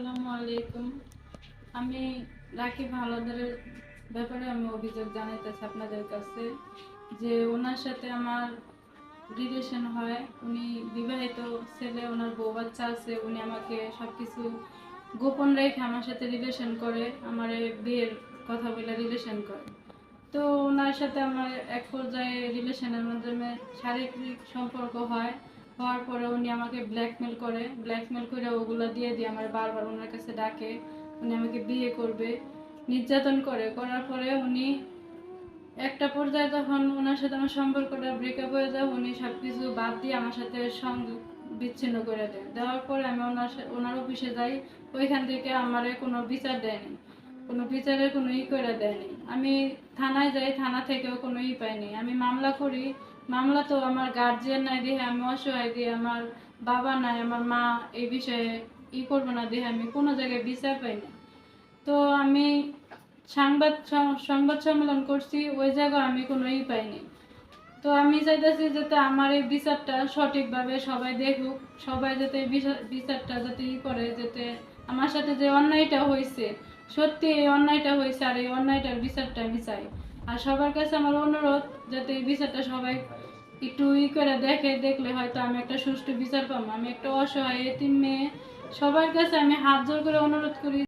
আসসালামু আলাইকুম। আমি রাকিব হাওলাদারের ব্যাপারে আমি অভিযোগ জানাইতেছি আপনাদের কাছে যে ওনার সাথে আমার রিলেশন হয়। উনি বিবাহিত ছেলে, ওনার বউ বাচ্চা আছে, উনি আমাকে সব কিছু গোপন রেখে আমার সাথে রিলেশন করে, আমার বিয়ের কথা বলে রিলেশন করে। তো ওনার সাথে আমার এক পর্যায়ে রিলেশনের মাধ্যমে শারীরিক সম্পর্ক হয়। হওয়ার পরে উনি আমাকে ব্ল্যাকমেল করে। ব্ল্যাকমেল করে ওগুলো দিয়ে দিয়ে আমার বারবার ওনার কাছে ডাকে, উনি আমাকে বিয়ে করবে, নির্যাতন করে। করার পরে উনি একটা পর্যায়ে যখন ওনার সাথে আমার সম্পর্কটা ব্রেকআপ হয়ে যায়, উনি সব কিছু বাদ দিয়ে আমার সাথে সংযোগ বিচ্ছিন্ন করে দেয়। দেওয়ার পরে আমি ওনার ওনার অফিসে যাই, ওইখান থেকে আমার কোনো বিচার দেয়নি। কোনো বিচারের কোনো ই করে দেয়নি। আমি থানায় যাই, থানা থেকেও কোনো ই পাইনি। আমি মামলা করি মামলা তো আমার গার্জিয়ান নাই দেখে আমি অসহায় দিয়ে আমার বাবা নাই, আমার মা এই বিষয়ে ই করব না দেখে আমি কোনো জায়গায় বিচার পাই না। তো আমি সংবাদ সংবাদ সম্মেলন করছি, ওই জায়গায় আমি কোনো ই পাইনি তো আমি চাইতেছি যাতে আমার এই বিচারটা সঠিকভাবে সবাই দেখুক, সবাই যাতে বিচারটা যাতে ই করে, যাতে আমার সাথে যে অন্যায়টা হয়েছে সত্যি এই অন্যায়টা হয়েছে আর এই অন্যায়টার বিচারটা আমি চাই। আর সবার কাছে আমার অনুরোধ, যাতে এই বিচারটা সবাই একটু ই করে দেখে, দেখলে হয়তো আমি একটা সুষ্ঠু বিচার পাবো। আমি একটা অসহায় এতিম মেয়ে। সবার কাছে আমি হাত জোর করে অনুরোধ করি